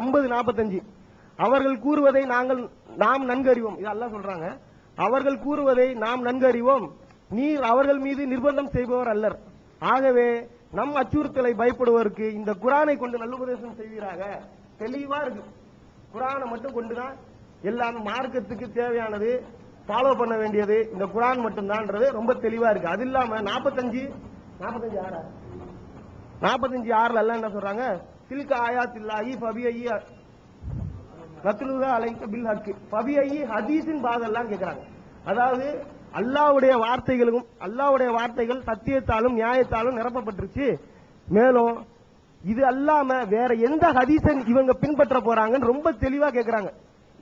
ஐம்பது நாற்பத்தஞ்சு அவர்கள் கூறுவதை நாங்கள் நாம் நன்கு அறிவோம் சொல்றாங்க. அவர்கள் கூறுவதை நாம் நன்கு அறிவோம் நீர் அவர்கள் மீது நிர்பந்தம் செய்பவர் அல்லர். ஆகவே நம் அச்சுறுத்தலை பயப்படுவதற்கு இந்த குரானை கொண்டு நல்லுபதேசம் செய்வீராக. தெளிவா இருக்கு. குரானை மட்டும் கொண்டுதான் எல்லாம் மார்க்கத்துக்கு தேவையானது ஃபாலோ பண்ண வேண்டியது இந்த குரான் மட்டும்தான்றது ரொம்ப தெளிவா இருக்கு. அது இல்லாம நாற்பத்தஞ்சு நாற்பத்தஞ்சு ஆறா? நாற்பத்தஞ்சு ஆறுல எல்லாம் என்ன சொல்றாங்க? தில்க ஆயாத் இல்லாஹி ஃபபிஐ நத்துலுகா அலைக்க பில் ஹக்கு ஃபபிஐ ஹதீஸின் பாதெல்லாம் கேட்கறாங்க அதாவது அல்லாஹ்வுடைய வார்த்தைகளும் அல்லாஹ்வுடைய வார்த்தைகள் சத்தியத்தாலும் நியாயத்தாலும் நிரப்பப்பட்டுருச்சு. மேலும் இது அல்லாம வேற எந்த ஹதீசன் இவங்க பின்பற்ற போறாங்கன்னு ரொம்ப தெளிவா கேக்குறாங்க.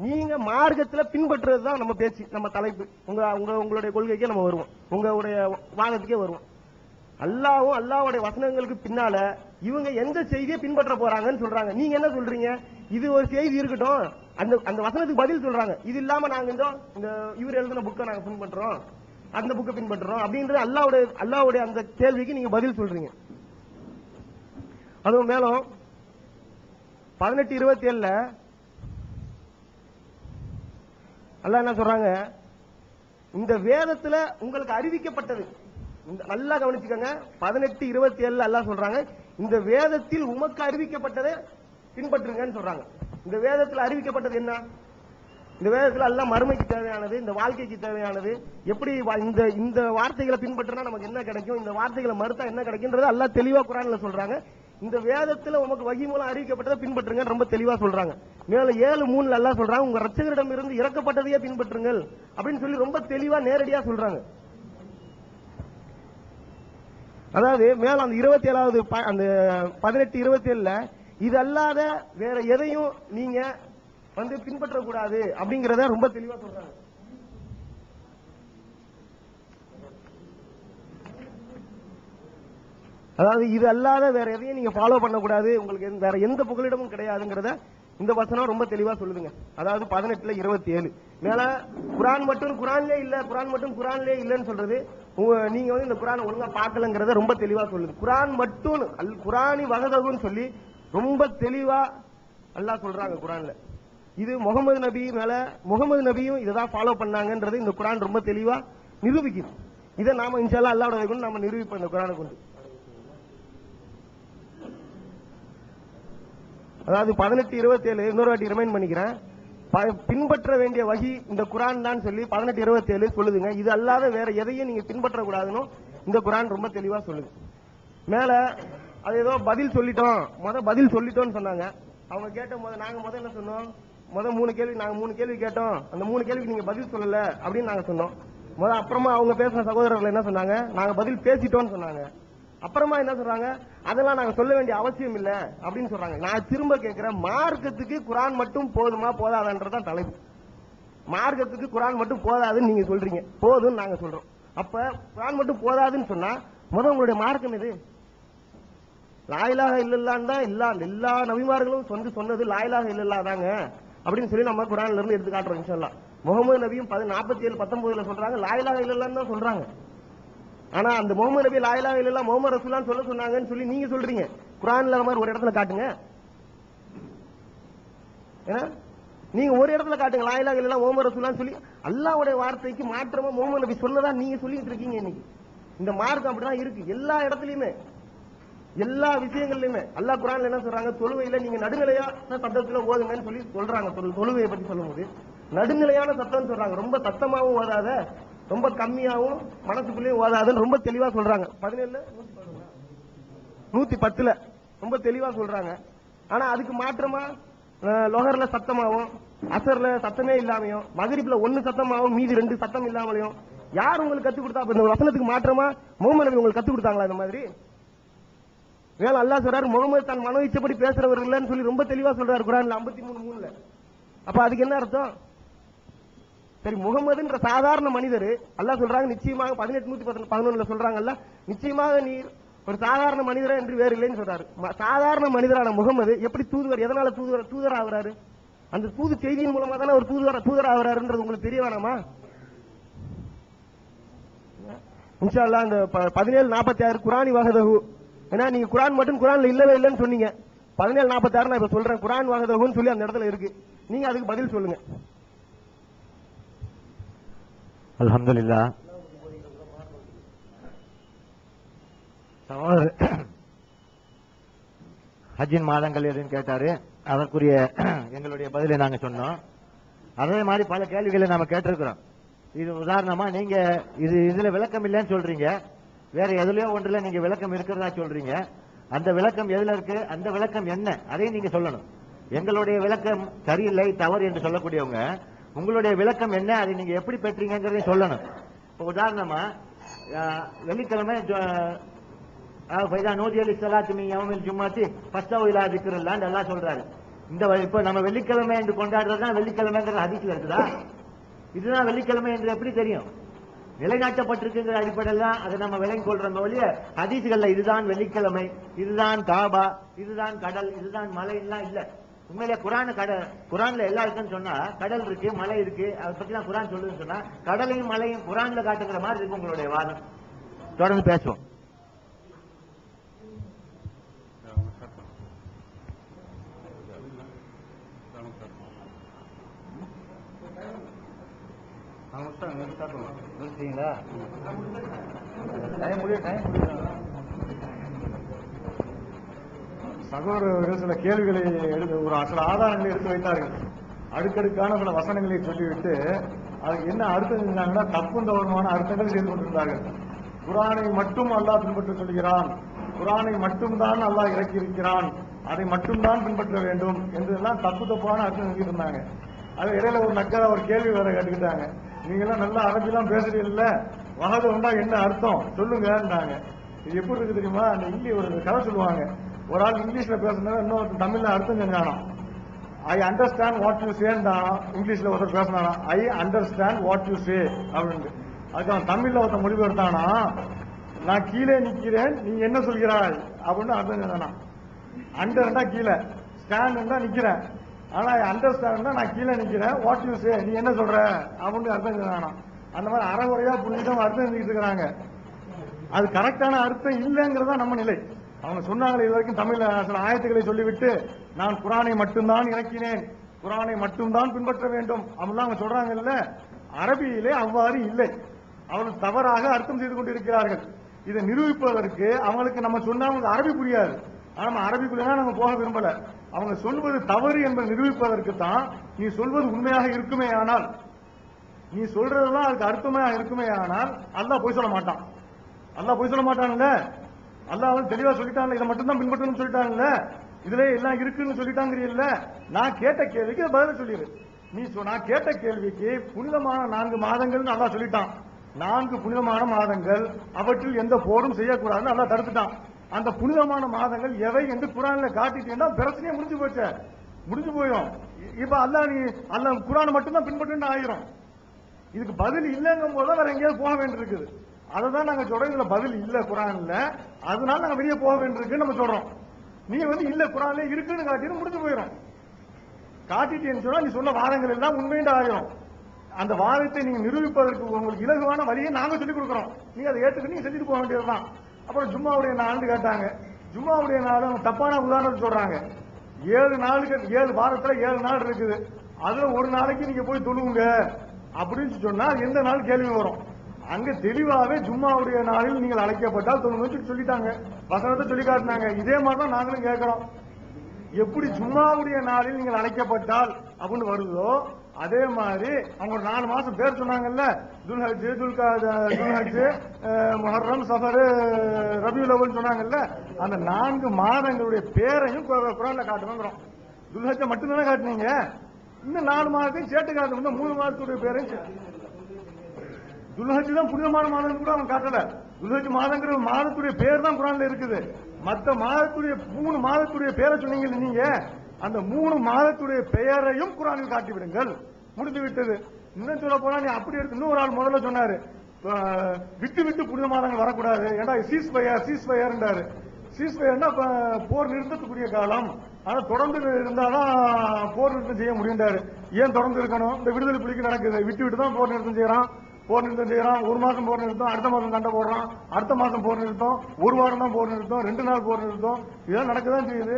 நீங்க மார்க்கத்துல பின்பற்றுறது தான் நம்ம பேச்சு நம்ம தலைப்பு. உங்க உங்க உங்களுடைய கொள்கைக்கே நம்ம வருவோம். உங்களுடைய வாதத்துக்கே வருவோம். அல்லாவும் அல்லாவுடைய வசனங்களுக்கு பின்னால இவங்க எந்த செய்தியை பின்பற்ற போறாங்கன்னு சொல்றாங்க. நீங்க என்ன சொல்றீங்க? இது ஒரு செய்தி இருக்கட்டும். அந்த அந்த வசனத்துக்கு பதில் சொல்றாங்க. இது இல்லாம நாங்க இந்த இந்த இவர் எழுதின புக்கை நாங்க பின்பற்றோம் அந்த புக்கை பின்பற்றுறோம். அப்படின்றது அல்லாவுடைய அல்லாவுடைய அந்த கேள்விக்கு நீங்க பதில் சொல்றீங்க. அதுவும் மேலும் பதினெட்டு இருபத்தி ஏழுல அல்லாஹ் என்ன சொல்றாங்க? இந்த வேதத்துல உங்களுக்கு அறிவிக்கப்பட்டது. நல்லா கவனிச்சுக்கோங்க. பதினெட்டு இருபத்தி ஏழுல எல்லாம் சொல்றாங்க இந்த வேதத்தில் உமக்கு அறிவிக்கப்பட்டதை பின்பற்றுங்கன்னு சொல்றாங்க. இந்த வேதத்தில் அறிவிக்கப்பட்டது என்ன? இந்த வேதத்தில் எல்லாம் மறுமைக்கு தேவையானது இந்த வாழ்க்கைக்கு தேவையானது எப்படி இந்த இந்த வார்த்தைகளை பின்பற்றினா நமக்கு என்ன கிடைக்கும்? இந்த வார்த்தைகளை மறுத்தா என்ன கிடைக்கும்ன்றது எல்லாம் தெளிவா குரான்ல சொல்றாங்க. இந்த வேதத்தில் உமக்கு வகி மூலம் அறிவிக்கப்பட்டதை பின்பற்றுங்க ரொம்ப தெளிவா சொல்றாங்க. மேலும் ஏழு மூணுல எல்லாம் சொல்றாங்க உங்க ரச்சகரிடம் இருந்து இறக்கப்பட்டதையே பின்பற்றுங்கள் அப்படின்னு சொல்லி ரொம்ப தெளிவா நேரடியா சொல்றாங்க. அதாவது மேல அந்த இருபத்தி ஏழாவது அந்த பதினெட்டு இருபத்தி ஏழுல இது அல்லாத வேற எதையும் நீங்க வந்து பின்பற்றக்கூடாது அப்படிங்கறத ரொம்ப தெளிவா சொல்றாங்க. அதாவது இது அல்லாத வேற எதையும் நீங்க ஃபாலோ பண்ணக்கூடாது. உங்களுக்கு எந்த- வேற எந்த புகலிடமும் கிடையாதுங்கிறத இந்த வசனம் ரொம்ப தெளிவா சொல்லுதுங்க. அதாவது பதினெட்டுல இருபத்தி ஏழு மேல குரான் மட்டும் குரான்லே இல்ல குரான் மட்டும் குரான்லே இல்லன்னு சொல்றது நீங்க வந்து இந்த குரான் ஒழுங்கா பார்க்கலங்கிறத ரொம்ப தெளிவா சொல்லுது. குரான் மட்டும் அல் குரானி வகதகுன்னு சொல்லி ரொம்ப தெளிவா அல்லா சொல்றாங்க குரான்ல. இது முகமது நபி மேல முகமது நபியும் இதை தான் ஃபாலோ பண்ணாங்கன்றது இந்த குரான் ரொம்ப தெளிவா நிரூபிக்குது. இதை நாம இன்ஷால்லா அல்லாவோட கொண்டு நாம நிரூபிப்போம் இந்த குரானை கொண்டு. அதாவது பதினெட்டு இருபத்தி ஏழு இன்னொரு வாட்டி ரிமைண்ட் பண்ணிக்கிறேன். பின்பற்ற வேண்டிய வகி இந்த குரான் தான் சொல்லி பதினெட்டு இருபத்தி ஏழு சொல்லுதுங்க. இது அல்லாத வேற எதையும் நீங்க பின்பற்ற கூடாதுன்னு இந்த குரான் ரொம்ப தெளிவா சொல்லுது. மேல அது ஏதோ பதில் சொல்லிட்டோம். முத பதில் சொல்லிட்டோம்னு சொன்னாங்க. அவங்க கேட்ட முத நாங்க முத என்ன சொன்னோம்? முத மூணு கேள்வி நாங்க மூணு கேள்வி கேட்டோம். அந்த மூணு கேள்விக்கு நீங்க பதில் சொல்லல அப்படின்னு நாங்க சொன்னோம். முத அப்புறமா அவங்க பேசின சகோதரர்கள் என்ன சொன்னாங்க? நாங்க பதில் பேசிட்டோம்னு சொன்னாங்க. அப்புறமா என்ன சொல்றாங்க? அதெல்லாம் நாங்க சொல்ல வேண்டிய அவசியம் இல்ல அப்படின்னு சொல்றாங்க. நான் திரும்ப கேட்கிறேன் மார்க்கத்துக்கு குரான் மட்டும் போதுமா போதாதான்றதான் தலைப்பு. மார்க்கத்துக்கு குரான் மட்டும் போதாதுன்னு நீங்க சொல்றீங்க. போதும்னு நாங்க சொல்றோம். அப்ப குரான் மட்டும் போதாதுன்னு சொன்னா முதல் உங்களுடைய மார்க்கம் எது? லாயிலாக இல்லல்லான்னு தான் எல்லா எல்லா நபிமார்களும் வந்து சொன்னது லாயிலாக இல்லல்லா தாங்க. அப்படின்னு சொல்லி நம்ம குரான்ல இருந்து எடுத்து காட்டுறோம் முகமது நபியும் நாற்பத்தி ஏழு பத்தொன்பதுல சொல்றாங்க லாயிலாக இல்லல்லான்னு தான் சொல்றாங்க. ஆனா அந்த முகமது நபி லாயிலாக இல்லா முகமது ரசூலான்னு சொல்ல சொன்னாங்கன்னு சொல்லி நீங்க சொல்றீங்க. குரான்ல இல்லாத மாதிரி ஒரு இடத்துல காட்டுங்க. ஏன்னா நீங்க ஒரு இடத்துல காட்டுங்க. லாயலா இல்லா முகமது ரசூலான்னு சொல்லி அல்லாவுடைய வார்த்தைக்கு மாற்றமா முகமது நபி சொன்னதா நீங்க சொல்லிட்டு இருக்கீங்க இன்னைக்கு. இந்த மார்க்கம் அப்படிதான் இருக்கு. எல்லா இடத்துலயுமே எல்லா விஷயங்கள்லயுமே. அல்லா குரான்ல என்ன சொல்றாங்க? தொழுவையில நீங்க நடுநிலையா சத்தத்துல ஓதுங்கன்னு சொல்லி சொல்றாங்க. தொழுவையை பத்தி சொல்லும்போது நடுநிலையான சத்தம் சொல்றாங்க. ரொம்ப சத்தமாவும் ஓதாத ரொம்ப கம்மியாகவும் மனசுக்குள்ளேயும் ஓதாதுன்னு ரொம்ப தெளிவாக சொல்றாங்க. பதினேழு நூத்தி பத்துல. ரொம்ப தெளிவாக சொல்றாங்க. ஆனா அதுக்கு மாற்றமா? அஹ், லொஹர்ல சத்தமாவும் அசர்ல சத்தமே இல்லாமையும் மகரிப்ல ஒன்னு சத்தமாகவும் மீதி ரெண்டு சத்தம் இல்லாமலையும் யார் உங்களுக்கு கத்து கொடுத்தா இந்த வசனத்துக்கு மாற்றமா? முகமது நபி உங்களுக்கு கத்து கொடுத்தாங்களா இந்த மாதிரி? மேல அல்லா சொல்றாரு முகமது தன் மனோ இச்சப்படி பேசுறவர் இல்லைன்னு சொல்லி ரொம்ப தெளிவா சொல்றாரு குரான்ல 53 மூணு மூணுல. அப்ப அதுக்கு என்ன அர்த்தம்? சரி முகமதுன்ற சாதாரண மனிதர் அல்லா சொல்றாங்க நிச்சயமாக பதினெட்டு நூத்தி பதினொன்னுல சொல்றாங்கல்ல நிச்சயமாக நீர் ஒரு சாதாரண மனிதரா என்று வேறு இல்லைன்னு சொல்றாரு. சாதாரண மனிதரான முகமது எப்படி தூதுவர் எதனால தூதுவர் தூதர் ஆகுறாரு அந்த தூது செய்தியின் மூலமா தானே ஒரு தூதுவர் தூதர் ஆகுறாருன்றது உங்களுக்கு தெரிய வேணாமா இன்ஷா அல்லாஹ் ப- பதினேழு நாற்பத்தி ஆறு குரானி வகதகு ஏன்னா நீங்க குரான் மட்டும் குரான்ல இல்லவே இல்லைன்னு சொன்னீங்க. பதினேழு நாற்பத்தாறு நான் இப்ப சொல்றேன் குரான் வாகதகுன்னு சொல்லி அந்த இடத்துல இருக்கு. நீங்க அதுக்கு பதில் சொல்லுங்க. அலமதுல்லா சகோதரர் ஹஜ்ஜின் மாதங்கள் எதுன்னு கேட்டாரு. அதற்குரிய எங்களுடைய பதிலை நாங்க சொன்னோம். அதே மாதிரி பல கேள்விகளை நாம கேட்டிருக்கிறோம். இது உதாரணமா நீங்க இது இதுல விளக்கம் இல்லைன்னு சொல்றீங்க. வேற எதுலயோ ஒன்றுல நீங்க விளக்கம் இருக்கிறதா சொல்றீங்க. அந்த விளக்கம் எதுல இருக்கு? அந்த விளக்கம் என்ன? அதையும் நீங்க சொல்லணும். எங்களுடைய விளக்கம் சரியில்லை தவறு என்று சொல்லக்கூடியவங்க உங்களுடைய விளக்கம் என்ன? அதை நீங்க எப்படி பெற்றீங்கிறதையும் சொல்லணும். இப்போ உதாரணமா வெள்ளிக்கிழமை ஜ- ஃபைதா நூதி அலி சலாத்து மீ யௌமில் ஜும்மாத்தி ஃபஸ்டா இலா திக்ருல்லான்னு எல்லாம் சொல்றாரு. இந்த இப்போ நம்ம வெள்ளிக்கிழமை என்று கொண்டாடுறது தான் வெள்ளிக்கிழமைங்கிற ஹதீஸ்ல இருக்குதா? இதுதான் வெள்ளிக்கிழமை என்று எப்படி தெரியும்? நிலைநாட்டப்பட்டிருக்குங்கிற அடிப்படையில் தான் அதை நம்ம விளங்கி கொள்றோம் ஒழிய ஹதீஸ்கள்ல இதுதான் வெள்ளிக்கிழமை இதுதான் காபா இதுதான் கடல் இதுதான் மலை எல்லாம் உண்மையிலே குரான் கடல் குரான்ல எல்லா இருக்குன்னு சொன்னா கடல் இருக்கு மலை இருக்கு அதை பத்தி தான் குரான் சொல்லுதுன்னு சொன்னா கடலையும் மலையும் குரான்ல காட்டுங்கிற மாதிரி இருக்கு உங்களுடைய வாதம் தொடர்ந்து பேசுவோம் சகோதரர்கள் சில கேள்விகளை எடுத்து ஒரு சில ஆதாரங்களை எடுத்து வைத்தார்கள். அடுக்கடுக்கான சில வசனங்களை சொல்லிவிட்டு அதுக்கு என்ன அர்த்தம் செஞ்சாங்கன்னா தப்பும் தவறுமான அர்த்தங்கள் செய்து கொண்டிருந்தார்கள். குரானை மட்டும் அல்லாஹ் பின்பற்ற சொல்கிறான். குரானை மட்டும்தான் அல்லாஹ் இறக்கி இருக்கிறான் அதை மட்டும்தான் பின்பற்ற வேண்டும் என்றெல்லாம் தப்பு தப்பான அர்த்தம் செஞ்சுட்டு இருந்தாங்க அது இடையில ஒரு நக்கா ஒரு கேள்வி வேற கேட்டுக்கிட்டாங்க. நீங்க எல்லாம் நல்லா அரபிலாம் பேசுறீங்கல்ல வகது உண்டா என்ன அர்த்தம்? சொல்லுங்கன்றாங்க. இது எப்படி இருக்கு தெரியுமா? அந்த இல்லி ஒரு கதை சொல்லுவாங்க. ஒரு ஆள் இங்கிலீஷில் பேசுனா இன்னொரு தமிழில் அர்த்தம் செஞ்சானா? ஐ அண்டர்ஸ்டாண்ட் வாட் யூ சேன்னா இங்கிலீஷில் ஒருத்தர் பேசினானா? I understand what you say அப்படின்னு அதுக்கு அவன் தமிழ்ல ஒருத்தன் மொழிபெயர்த்தானா நான் கீழே நிற்கிறேன் நீ என்ன சொல்கிறாய்? அப்படின்னு அர்த்தம் செஞ்சானா? அண்டர்னா கீழே. ஸ்டாண்ட் ஆனால் ஐ அண்டர்ஸ்டாண்ட் நான் கீழே நிற்கிறேன் வாட் யூ சே நீ என்ன சொல்கிற அப்படின்னு அர்த்தம் செஞ்சானா? அந்த மாதிரி அறகுறையாக புரிஞ்சுட்டு அர்த்தம் செஞ்சுட்டு இருக்கிறாங்க. அது கரெக்டான அர்த்தம் இல்லைங்கிறதா நம்ம நிலை. அவங்க சொன்னாங்களே இது வரைக்கும் தமிழ்ல சில ஆயத்துக்களை சொல்லிவிட்டு நான் குரானை மட்டும்தான் இறக்கினேன் குரானை மட்டும்தான் பின்பற்ற வேண்டும் அப்படிலாம் அவங்க சொல்றாங்கல்ல அரபியிலே அவ்வாறு இல்லை. அவர்கள் தவறாக அர்த்தம் செய்து கொண்டிருக்கிறார்கள். இதை நிரூபிப்பதற்கு அவங்களுக்கு நம்ம சொன்னா அவங்களுக்கு அரபி புரியாது. ஆனா நம்ம அரபிக்குள்ளா நம்ம போக விரும்பல. அவங்க சொல்வது தவறு என்பதை நிரூபிப்பதற்கு தான் நீ சொல்வது உண்மையாக இருக்குமே ஆனால் நீ சொல்றதெல்லாம் அதுக்கு அர்த்தமாக இருக்குமே ஆனால் அல்லாஹ் பொய் சொல்ல மாட்டான். அல்லாஹ் பொய் சொல்ல மாட்டான்ல? அல்லாஹ் வந்து தெளிவா சொல்லிட்டாங்க இதை மட்டும் தான் பின்பற்றணும்னு சொல்லிட்டாங்கல்ல இதுல எல்லாம் இருக்குன்னு சொல்லிட்டாங்கிறீல்ல? நான் கேட்ட கேள்விக்கு பதில பதில் சொல்லிடு. நீ சொன்னா நான் கேட்ட கேள்விக்கு புனிதமான நான்கு மாதங்கள்னு அல்லாஹ் சொல்லிட்டான். நான்கு புனிதமான மாதங்கள் அவற்றில் எந்த போரும் செய்யக்கூடாதுன்னு அல்லாஹ் தடுத்துட்டான். அந்த புனிதமான மாதங்கள் எவை என்று குரான்ல காட்டிட்டேன்னா பிரச்சனையே முடிஞ்சு போச்சு. முடிஞ்சு போயிடும். இப்ப அல்லாஹ் நீ அல்லாஹ் குரானை மட்டும்தான் பின்பற்றுன்னு ஆயிரும். இதுக்கு பதில் இல்லைங்கும் போது வேற எங்கேயாவது போக வேண்டியிருக்குது. அதை தான் நாங்க சொல்றோம் இதுல பதில் இல்ல குரான்ல. அதனால நாங்க வெளியே போக வேண்டியிருக்குன்னு நம்ம சொல்றோம். நீ வந்து இல்ல குரான்ல இருக்குன்னு காட்டிட்டு முடிஞ்சு போயிடும் காட்டிட்டேன்னு சொன்னா நீ சொன்ன வாதங்கள் எல்லாம் உண்மையிட்ட ஆயிரும். அந்த வாதத்தை நீங்க நிரூபிப்பதற்கு உங்களுக்கு இலகுவான வழியை நாங்க சொல்லிக் கொடுக்குறோம். நீங்க அதை ஏற்றுக்கு நீங்க செஞ்சுட்டு போக வேண்டியதுதான் அப்புறம் ஜும்மாவுடைய நாள்னு கேட்டாங்க. ஜும்மாவுடைய நாள் அவங்க தப்பான உதாரணத்தை சொல்றாங்க. ஏழு நாளுக்கு ஏழு வாரத்துல ஏழு நாள் இருக்குது. அதுல ஒரு நாளைக்கு நீங்க போய் தொழுவுங்க. அப்படின்னு சொன்னா எந்த நாள் கேள்வி வரும். அங்க தெளிவாவே ஜும்மாவுடைய நாளில் நீங்கள் அழைக்கப்பட்டால் தொழுவுன்னு சொல்லிட்டாங்க. வசனத்தை சொல்லி காட்டினாங்க. இதே மாதிரி தான் நாங்களும் கேட்கிறோம். எப்படி ஜும்மாவுடைய நாளில் நீங்கள் அழைக்கப்பட்டால் அப்படின்னு வருதோ அதே மாதிரி அவங்க ஒரு நாலு மாசம் பேர் சொன்னாங்கல்ல துல்ஹஜ் துல்கா துல்ஹஜ் அஹ், சஃபர் ரபியுல் அவல் சொன்னாங்கல்ல அந்த நான்கு மாதங்களுடைய பேரையும் குரான்ல காட்டணுங்கிறோம் துல்ஹஜ்ஜை மட்டும்தானே காட்டுனீங்க? இன்னும் நாலு மாதத்தையும் சேர்த்து காட்டணும் மூணு மாதத்துடைய பேரையும் துல்ஹஜ் தான் புனிதமான மாதம் கூட அவன் காட்டல. துல்ஹஜ் மாதங்கிற மாதத்துடைய பேர் தான் குரான்ல இருக்குது. மத்த மாதத்துடைய மூணு மாதத்துடைய பேரை சொன்னீங்க நீங்க? அந்த மூணு மாதத்துடைய பெயரையும் குரானில் காட்டி விடுங்கள். முடிந்து விட்டது. இன்னும் சொல்ல போனா நீ அப்படி இருக்கு ஒரு ஆள் முதல்ல சொன்னாரு. விட்டு விட்டு புனித மாதங்கள் வரக்கூடாது. ஏன்னா சீஸ் ஃபயர் சீஸ் ஃபயர்ன்றாரு சீஸ் ஃபயர்னா போர் நிறுத்தத்துக்குரிய காலம். ஆனா தொடர்ந்து இருந்தாதான் போர் நிறுத்தம் செய்ய முடியுன்றாரு ஏன் தொடர்ந்து இருக்கணும்? இந்த விடுதலை புலிக்கு நடக்குது. விட்டு விட்டு தான் போர் நிறுத்தம் செய்யறான். போர் நிறுத்தம் செய்கிறான் ஒரு மாசம் போர் நிறுத்தம் அடுத்த மாசம் சண்டை போடுறான். அடுத்த மாசம் போர் நிறுத்தம் ஒரு வாரம் தான் போர் நிறுத்தம் ரெண்டு நாள் போர் நிறுத்தம் இதெல்லாம் நடக்கதான் செய்யுது.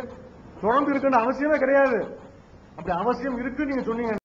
தொடர்ந்து இருக்குன்ற அவசியமே கிடையாது. அப்படி அவசியம் இருக்குன்னு நீங்க சொன்னீங்க.